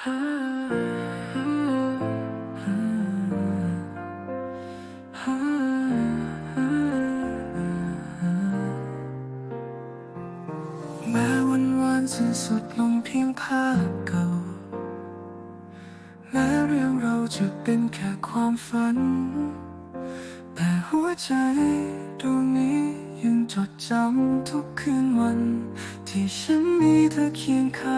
แม้วันวานสิ้นสุดลงเพียงภาพเก่า แม้เรื่องเราจะเป็นแค่ความฝัน แต่หัวใจดวงนี้ยังจดจำทุกคืนวัน ที่ฉันมีเธอเคียงข้าง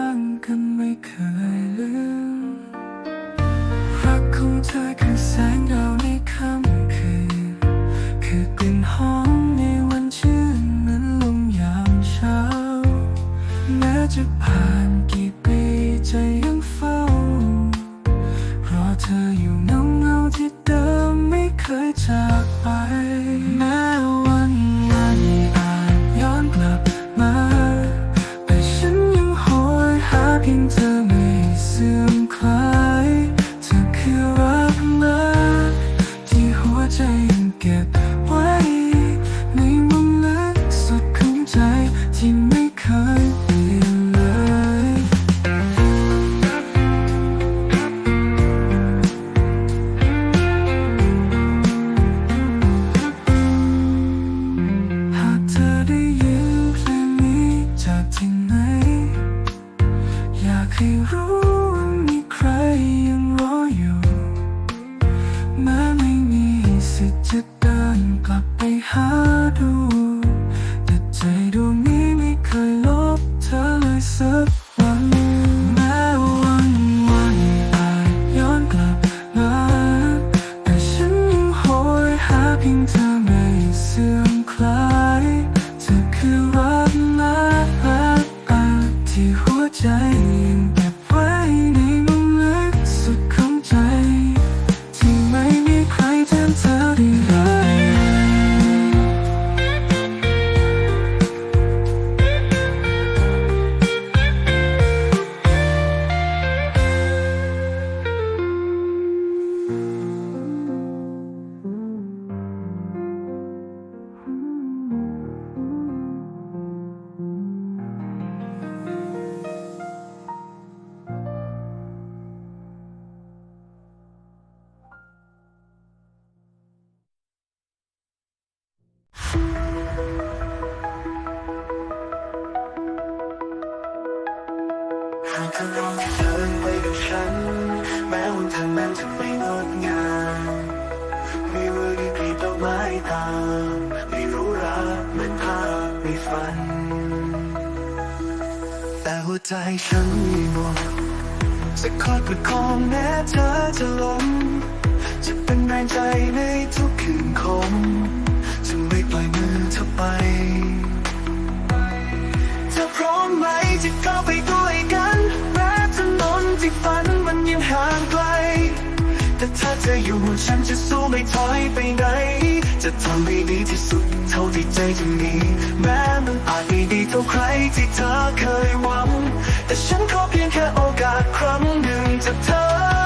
หากเธอลองเดินไปกับฉัน แม้วันทางนั้นจะไม่งดงามมีมือดีกลีบดอกไม้ตามไม่รู้รักเหมือนภาพในฝัน แต่หัวใจฉันมีหมดจะคอยประคองแม้เธอจะล้มจะเป็นแรงใจในทุกคืนคมจะไม่ปล่อยมือเธอไปเธอพร้อมไหมจะก้าวไปด้วยกัน ที่ฝันมันยังห่างไกล แต่ถ้าเธออยู่ฉันจะสู้ไม่ถอยไปไหน จะทำให้ดีที่สุดเท่าที่ใจจะมี แม้มันอาจไม่ดีเท่าใครที่เธอเคยหวัง แต่ฉันขอเพียงแค่โอกาสครั้งหนึ่งจากเธอ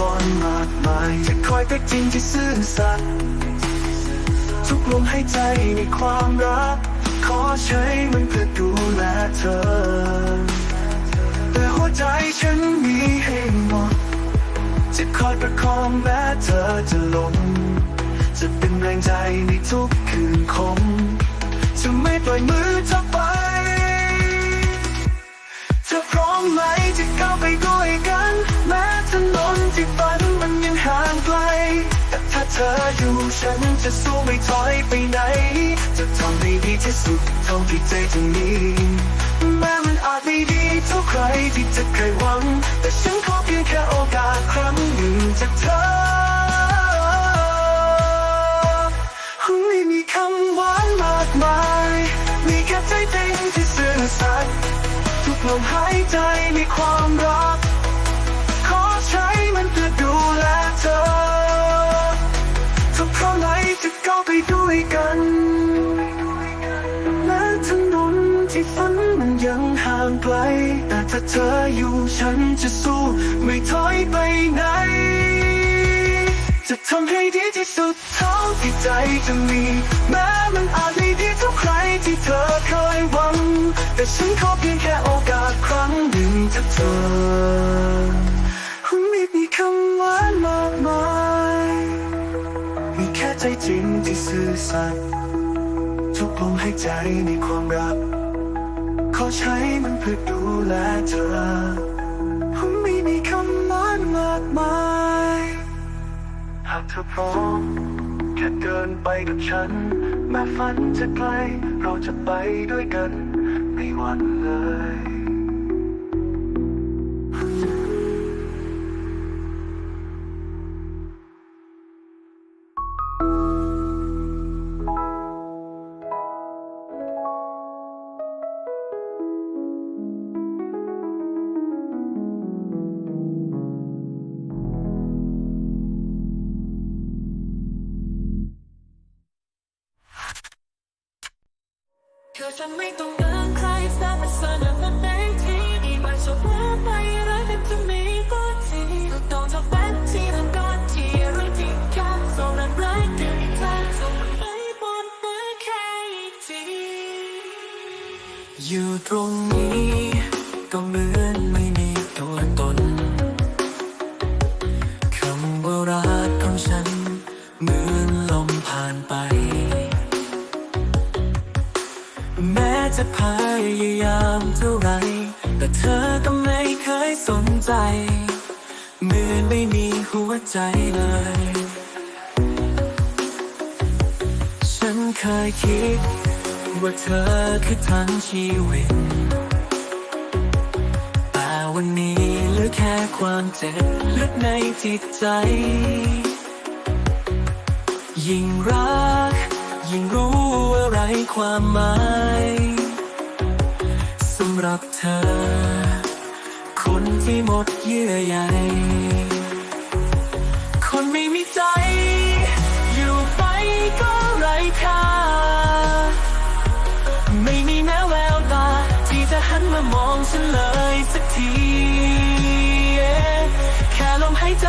บนมากมายจะคอยแต่จริงที่ซื่อสัตย์ทุกลมหายใจในความรัก ขอใช้มันเพื่อดูแลเธอ แต่หัวใจฉันมีให้หมด จะคอยประคองแม้เธอจะล้มจะเป็นแรงใจในทุกคืนคมจะไม่ปล่อยมือเธ ฉันจะสู้ไม่ถอยไปไหน จะทำให้ดีที่สุดเท่าที่ใจจะมีแม้มันอาจไม่ดีเท่าใครที่จะเคยหวัง แต่ฉันขอเพียงแค่โอกาสครั้งหนึ่งจากเธอไม่มีคำหวานมากมาย มีแค่ใจจริงที่ซื่อสัตย์ทุกลมหายใจในความรัก ด้วยกันแม้ถนนที่ฝันมันยังห่างไกล แต่ถ้าเธออยู่ฉันจะสู้ ไม่ถอยไปไหน จะทำให้ดีที่สุดเท่าที่ใจจะมี แม้มันอาจไม่ดีเท่าใครที่เธอเคยหวัง แต่ฉันขอเพียงแค่โอกาสครั้งหนึ่งจากเธอไม่มีคำหวานมากมาย มีแค่ใจจริงที่ซื่อสัตย์ทุกลมหายใจในความรักขอใช้มันเพื่อดูแลเธอไม่มีคำหวานมากมายหากเธอพร้อมแค่เดินไปกับฉัน แม้ฝันจะไกลเราจะไปด้วยกันไม่หวันเลย เคยคิด ว่าเธอคือทั้งชีวิต แต่วันนี้เหลือแค่ความเจ็บลึกในจิตใจ ยิ่งรัก ยิ่งรู้อะไรความหมายสำหรับเธอ คนที่หมดเยื่อใย มามองฉันเลยสักที แค่ลมหายใจ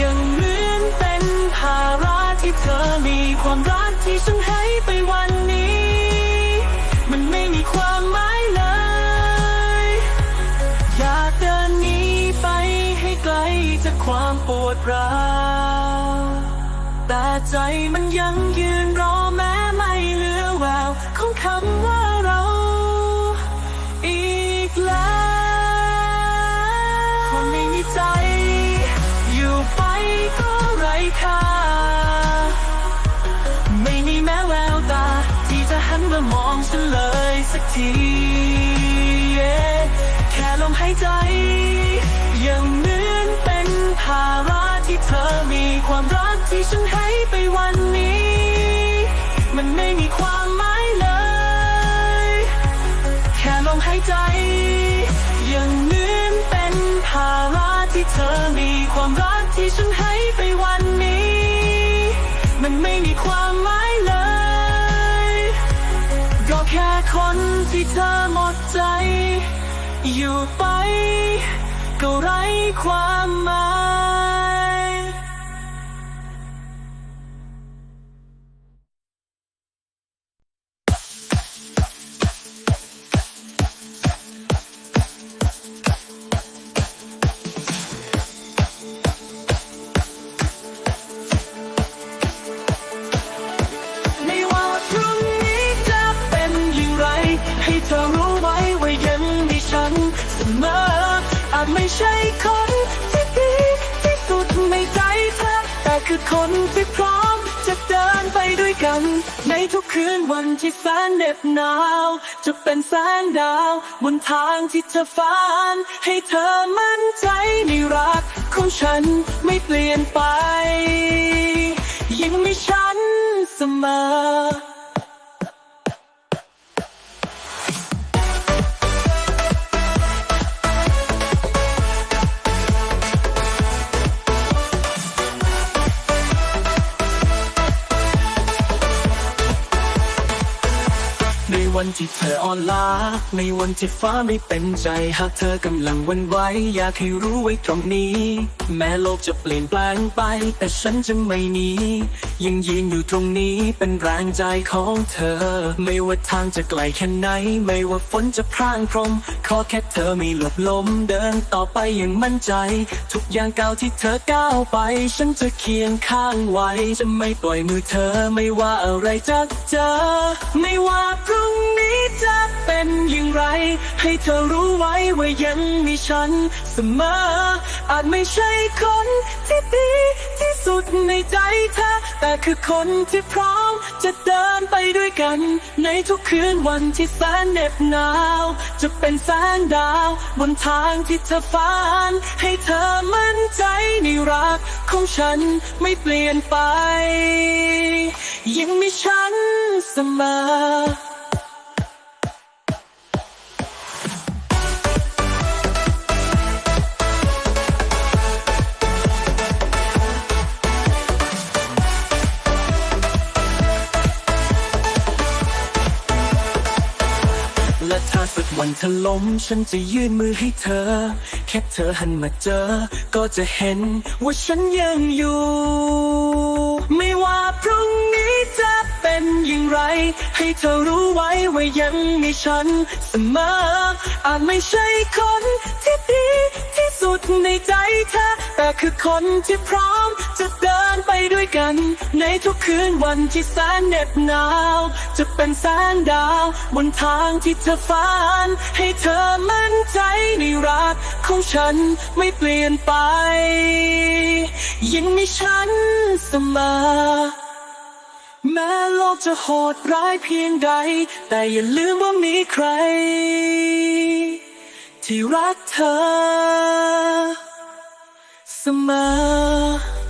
ยังเหมือนเป็นภาระที่เธอมีความรักที่ฉันให้ไปวันนี้ มันไม่มีความหมายเลย อยากเดินหนีไปให้ไกลจากความปวดร้าวแต่ใจมันยังยืนรอแม้ไม่ลือ เลยสักทีแค่ลมหายใจ ยังเหมือนเป็นภาระที่เธอมีความรักที่ฉันให้ไปวันนี้ มันไม่มีความหมายเลย แค่ลมหายใจ ยังเหมือนเป็นภาระที่เธอมีความรักที่ฉันให้ไปวันนี้ มันไม่มีความหมายเลย ค่คนที่เธอหมดใจ อยู่ไป ก็ไร้ความหมาย คนที่พร้อมจะเดินไปด้วยกัน ในทุกคืนวันที่แสนเหน็บหนาว จะเป็นแสงดาว บนทางที่เธอฝัน ให้เธอมั่นใจในรักของฉันไม่เปลี่ยนไปยังมีฉันเสมอ ที่เธออ่อนล้า ในวันที่ฟ้าไม่เป็นใจ หากเธอกำลังวันไหวอยากให้รู้ไว้ตรงนี้ แม้โลกจะเปลี่ยนแปลงไป แต่ฉันจะไม่หนียังยืนอยู่ตรงนี้เป็นแรงใจของเธอ ไม่ว่าทางจะไกลแค่ไหน ไม่ว่าฝนจะพรางพรม ขอแค่เธอไม่หลบล้มเดินต่อไปอย่างมั่นใจ ทุกอย่างก้าวที่เธอก้าวไป ฉันจะเคียงข้างไว้จะไม่ปล่อยมือเธอไม่ว่าอะไรจะเจอไม่ว่าพรุ่ง ให้เธอรู้ไว้ว่ายังมีฉันเสมอ อาจไม่ใช่คนที่ดีที่สุดในใจเธอ แต่คือคนที่พร้อมจะเดินไปด้วยกัน ในทุกคืนวันที่แสนเหน็บหนาว จะเป็นแสงดาว บนทางที่เธอฝัน ให้เธอมั่นใจในรักของฉันไม่เปลี่ยนไป ยังมีฉันเสมอ เธอล้มฉันจะยื่นมือให้เธอ แค่เธอหันมาเจอ ก็จะเห็นว่าฉันยังอยู่ ไม่ว่าพรุ่งนี้จะเป็นอย่างไร ให้เธอรู้ไว้ว่ายังมีฉันเสมอ อาจไม่ใช่คนที่ดีที่สุดในใจเธอ แต่คือคนที่พร้อม จะเดินไปด้วยกัน ในทุกคืนวันที่แสนเหน็บหนาว จะเป็นแสงดาว บนทางที่เธอฝัน ให้เธอมั่นใจในรักของฉันไม่เปลี่ยนไป ยังมีฉันเสมอแม้โลกจะโหดร้ายเพียงใด แต่อย่าลืมว่ามีใคร ที่รักเธอ เสมอ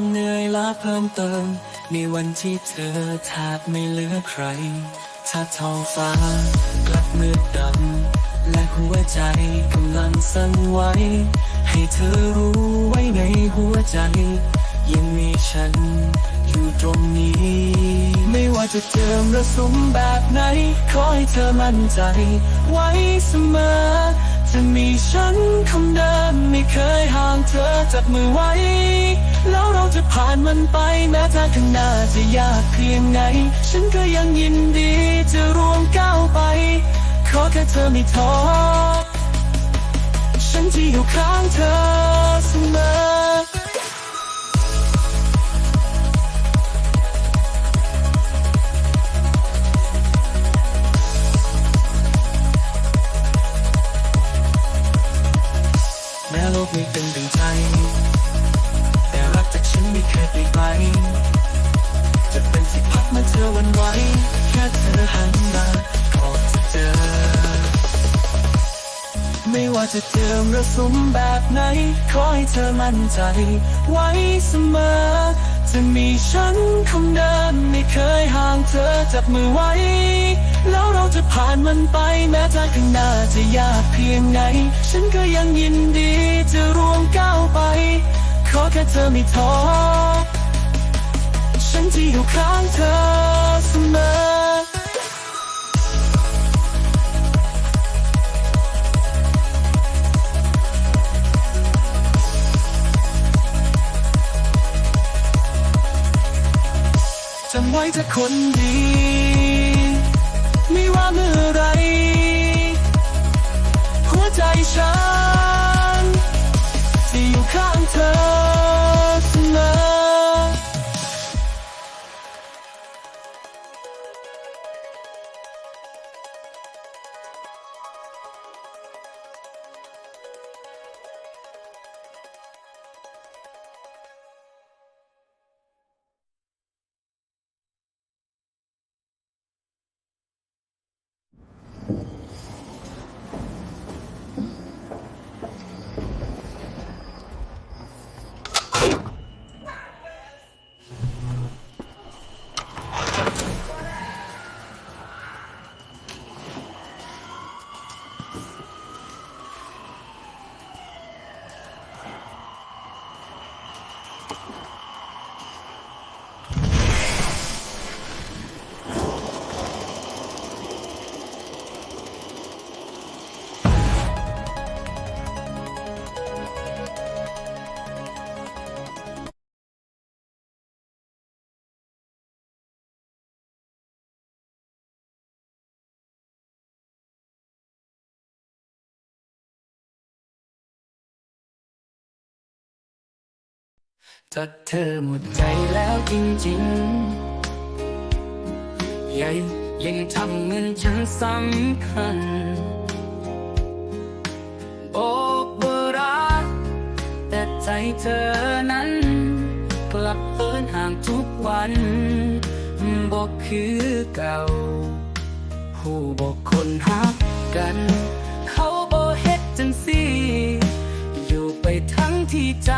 ความเหนื่อยล้าเพิ่มเติมในวันที่เธอแทบไม่เหลือใคร ถ้าท้องฟ้ากลับมืดดำ และหัวใจกำลังสั่นไหว ให้เธอรู้ไว้ในหัวใจ ยังมีฉันอยู่ตรงนี้ ไม่ว่าจะเจอมระสมแบบไหน ขอให้เธอมั่นใจ ไว้เสมอ จะมีฉันคำเดิมไม่เคยห่างเธอจับมือไว้ แล้วเราจะผ่านมันไปแม้ทางข้างหน้าจะยากเพียงไหน ฉันก็ยังยินดีจะร่วมก้าวไป ขอแค่เธอไม่ท้อฉันจะอยู่ข้างเธอเสมอ ไม่เป็นดังใจ แต่รักจากฉันไม่เคยเปลี่ยนไปจะเป็นสิพักเมื่อเธอวันไหวแค่เธอหันมาก็จะเจอ ไม่ว่าจะเจอมรสุมแบบไหน ขอให้เธอมั่นใจ ไว้เสมอ จะมีฉันคงเดิมไม่เคยห่างเธอจับมือไว้ แล้วเราจะผ่านมันไปแม้จะข้างหน้าจะยากเพียงไหน ฉันก็ยังยินดีจะร่วมก้าวไป ขอแค่เธอไม่ท้อฉันจะอยู่ข้างเธอเสมอ ไว้จะคนดี ไม่ว่าเมื่อไร หัวใจฉันจะอยู่ข้างเธอเสมอ ถ้าเธอหมดใจแล้วจริงๆย่ายังทำเหมือนฉันสำคัญบอกว่ารักแต่ใจเธอนั้น กลับเดินห่างทุกวันบอกคือเก่า ผู้บอกคนหักกัน ที่ใจ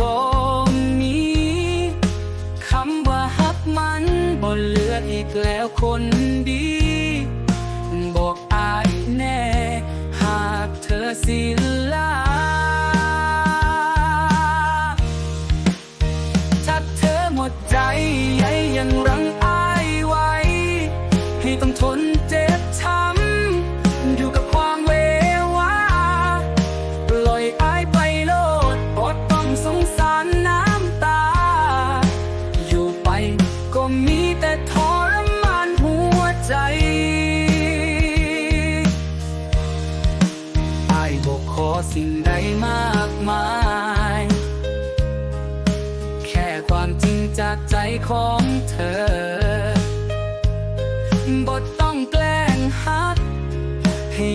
บอกมีคำว่าฮักมันบ่เหลืออีกแล้วคนดี ของเธอบทต้องแกล้งฮักให้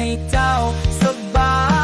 ให้เจ้าสบาย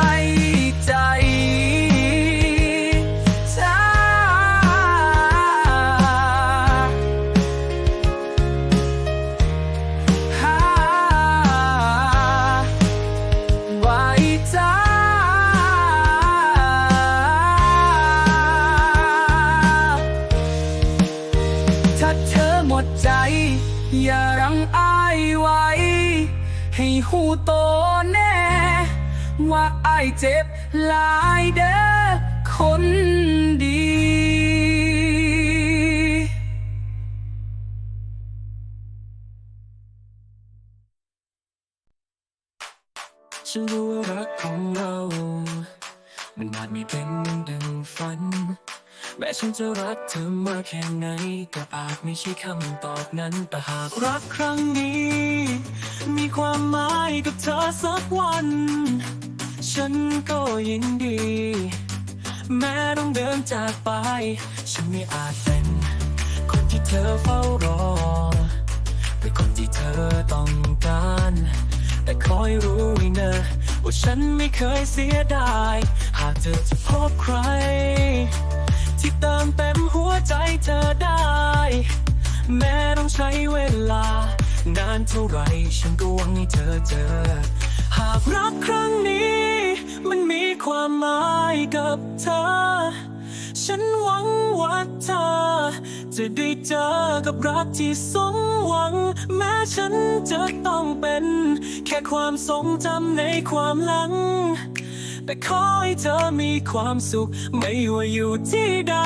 หลายเด้อคนดี ฉันรู้ว่ารักของเรา มันอาจไม่เป็นดังฝัน แม้ฉันจะรักเธอมากแค่ไหน ก็อาจไม่ใช่คำตอบนั้นแต่หากรักครั้งนี้ มีความหมายกับเธอสักวัน ฉันก็ยินดี แม้ต้องเดินจากไป ฉันไม่อาจเป็น คนที่เธอเฝ้ารอ เป็นคนที่เธอต้องการ แต่คอยรู้ไว้นะว่าฉันไม่เคยเสียดาย หากเธอจะพบใคร ที่เติมเต็มหัวใจเธอได้ แม้ต้องใช้เวลานานเท่าไหรฉันก็หวังให้เธอเจอ หากรักครั้งนี้ มันมีความหมายกับเธอ ฉันหวังว่าเธอ จะได้เจอกับรักที่สมหวัง แม้ฉันจะต้องเป็น แค่ความทรงจำในความหลัง แต่ขอให้เธอมีความสุข ไม่ว่าอยู่ที่ใด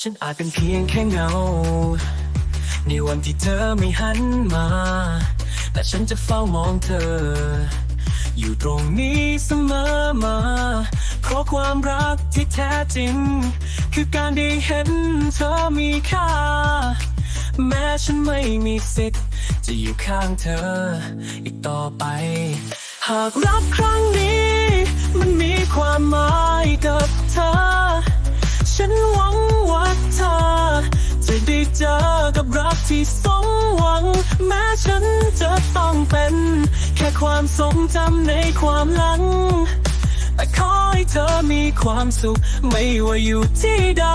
ฉันอาจเป็นเพียงแค่เงา ในวันที่เธอไม่หันมา แต่ฉันจะเฝ้ามองเธอ อยู่ตรงนี้เสมอมาเพราะความรักที่แท้จริง คือการได้เห็นเธอมีค่า แม้ฉันไม่มีสิทธิ์ จะอยู่ข้างเธอ อีกต่อไป หากรักครั้งนี้ มันมีความหมายกับเธอ ฉันหวังว่าเธอ จะได้เจอกับรักที่สมหวัง แม้ฉันจะต้องเป็น แค่ความทรงจำในความหลัง แต่ขอให้เธอมีความสุข ไม่ว่าอยู่ที่ใด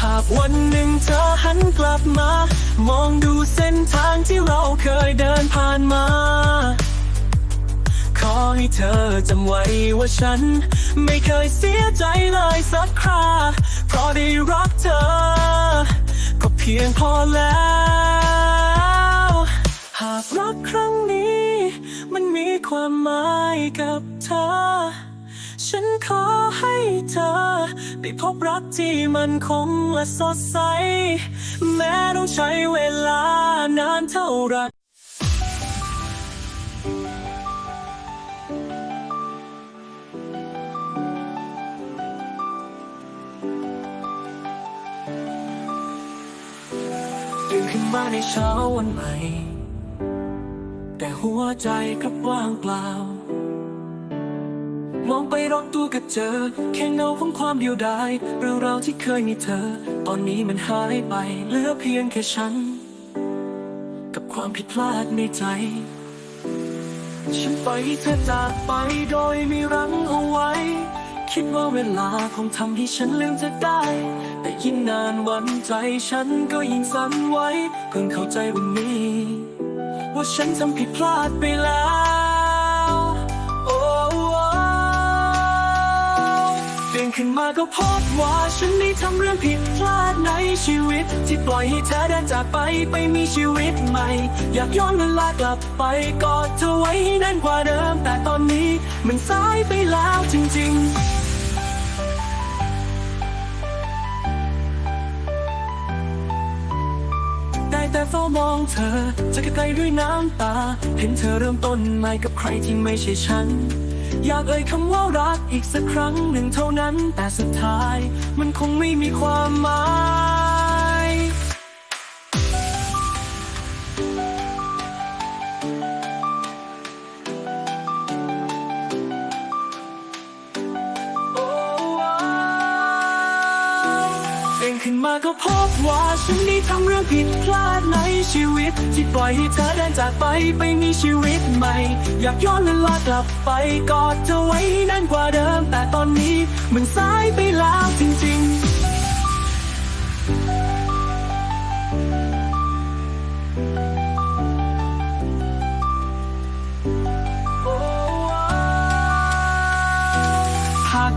หากวันหนึ่งเธอหันกลับมา มองดูเส้นทางที่เราเคยเดินผ่านมาขอให้เธอจำไว้ว่าฉัน ไม่เคยเสียใจเลยสักครา เพราะได้รักเธอ ก็เพียงพอแล้ว หากรักครั้งนี้ มันมีความหมายกับเธอ ฉันขอให้เธอ ได้พบรักที่มันคงและสดใส แม้ต้องใช้เวลานานเท่าไร ในเช้าวันใหม่ แต่หัวใจกลับว่างเปล่า มองไปรอบตัวก็เจอ แค่เงาของความเดียวดายเรื่องราวที่เคยมีเธอ ตอนนี้มันหายไป เหลือเพียงแค่ฉัน กับความผิดพลาดในใจ ฉันไปเธอจากไปโดยไม่รั้งเอาไว้ คิดว่าเวลาคงทำให้ฉันลืมเธอได้ ยิ่งนานวันใจฉันก็ยิ่งสั่นไหวเพิ่งเข้าใจวันนี้ ว่าฉันทำผิดพลาดไปแล้วโอ้ตื่นขึ้นมาก็พบว่าฉันได้ทำเรื่องผิดพลาดในชีวิต ที่ปล่อยให้เธอเดินจากไปไปมีชีวิตใหม่ อยากย้อนเวลากลับไปกอดเธอไว้ให้แน่นกว่าเดิม แต่ตอนนี้มันสายไปแล้วจริง ๆ แต่เฝ้ามองเธอจะไกลด้วยน้ำตา เห็นเธอเริ่มต้นใหม่กับใครที่ไม่ใช่ฉัน อยากเอ่ยคำว่ารักอีกสักครั้งหนึ่งเท่านั้น แต่สุดท้ายมันคงไม่มีความหมาย ฉันได้ทำเรื่องผิดพลาดในชีวิต ที่ปล่อยให้เธอเดินจากไปไปมีชีวิตใหม่ อยากย้อนเวลากลับไปกอดเธอไว้ให้นานกว่าเดิม แต่ตอนนี้มันสายไปแล้วจริงๆ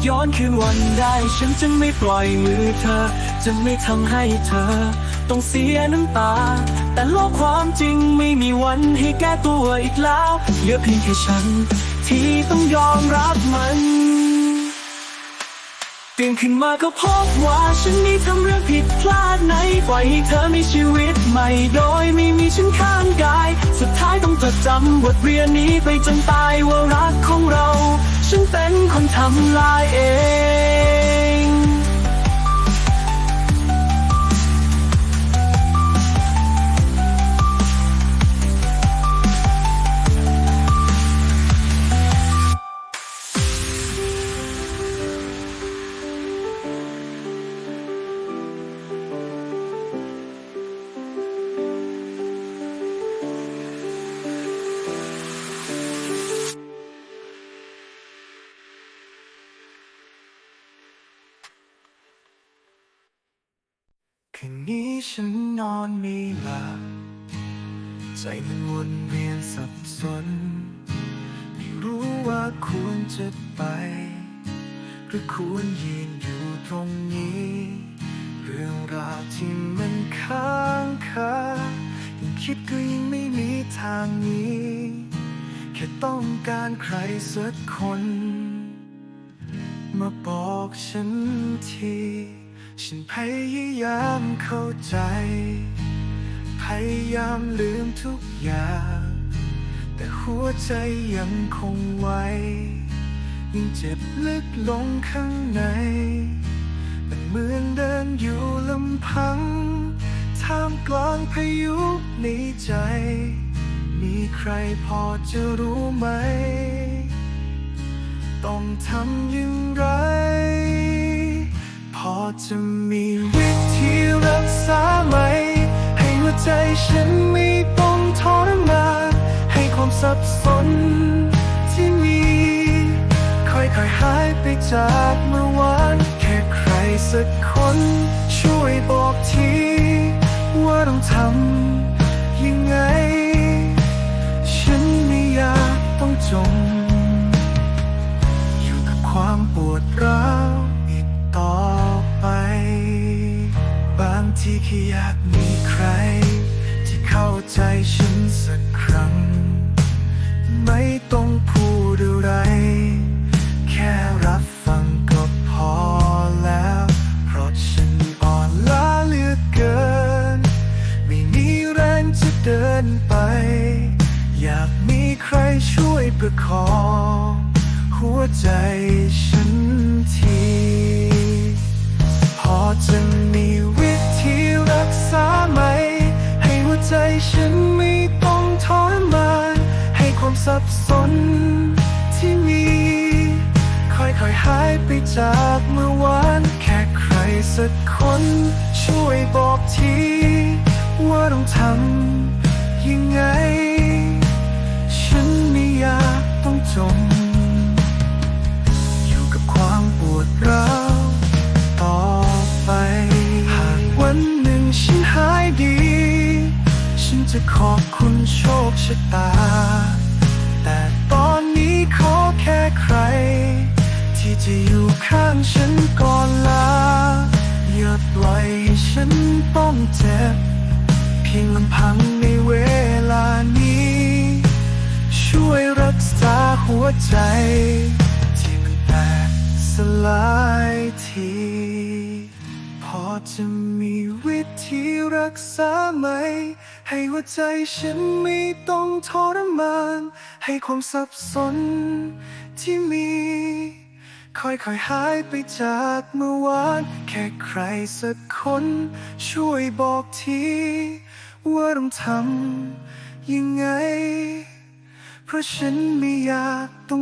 ย้อนคืนวันได้ ฉันจะไม่ปล่อยมือเธอ จะไม่ทำให้เธอ ต้องเสียน้ำตา แต่โลกความจริงไม่มีวันให้แก้ตัวอีกแล้วเหลือเพียงแค่ฉัน ที่ต้องยอมรับมันตื่นขึ้นมาก็พบว่าฉันได้ทำเรื่องผิดพลาดในปล่อยให้เธอมีชีวิตใหม่โดยไม่มีฉันข้างกาย สุดท้ายต้องจดจำบทเรียนนี้ไปจนตายว่ารักของเรา ฉันเป็นคนทำลายเอง ฉันนอนไม่หลับใจมันวนเวียนสับสน ไม่รู้ว่าควรจะไป หรือควรยืนอยู่ตรงนี้ เรื่องราวที่มันค้างคายังคิดก็ยังไม่มีทางนี้ แค่ต้องการใครสักคน มาบอกฉันที ฉันพยายามเข้าใจ พยายามลืมทุกอย่าง แต่หัวใจยังคงไว้ยังเจ็บลึกลงข้างใน มันเหมือนเดินอยู่ลำพัง ท่ามกลางพายุในใจ มีใครพอจะรู้ไหม ต้องทำอย่างไร อจะมีวิธีรักษาไหม ให้หัวใจฉันไม่ต้องทรมานให้ความสับสนที่มี ค่อยๆหายไปจากเมื่อวาน แค่ใครสักคน ช่วยบอกที ว่าต้องทำยังไง ฉันไม่อยากต้องจม อยู่กับความปวดร้าว ที่แค่อยากมีใคร ที่เข้าใจฉันสักครั้ง จากเมื่อวานแค่ใครสักคน ช่วยบอกที ว่าต้องทำยังไง ฉันไม่อยากต้องจม อยู่กับความปวดร้าวต่อไป หากวันหนึ่งฉันหายดี ฉันจะขอบคุณโชคชะตา แต่ตอนนี้ขอแค่ใคร ที่จะอยู่ข้างฉันก่อนลาอย่าปล่อยให้ฉันต้องเจ็บ เพียงลำพังในเวลานี้ ช่วยรักษาหัวใจ ที่มันแตกสลายทีพอจะมีวิธีรักษาไหม ให้หัวใจฉันไม่ต้องทรมาน ให้ความสับสนที่มี ค่อยๆหายไปจากเมื่อวาน แค่ใครสักคน ช่วยบอกที ว่าต้องทำยังไง เพราะฉันไม่อยากต้อง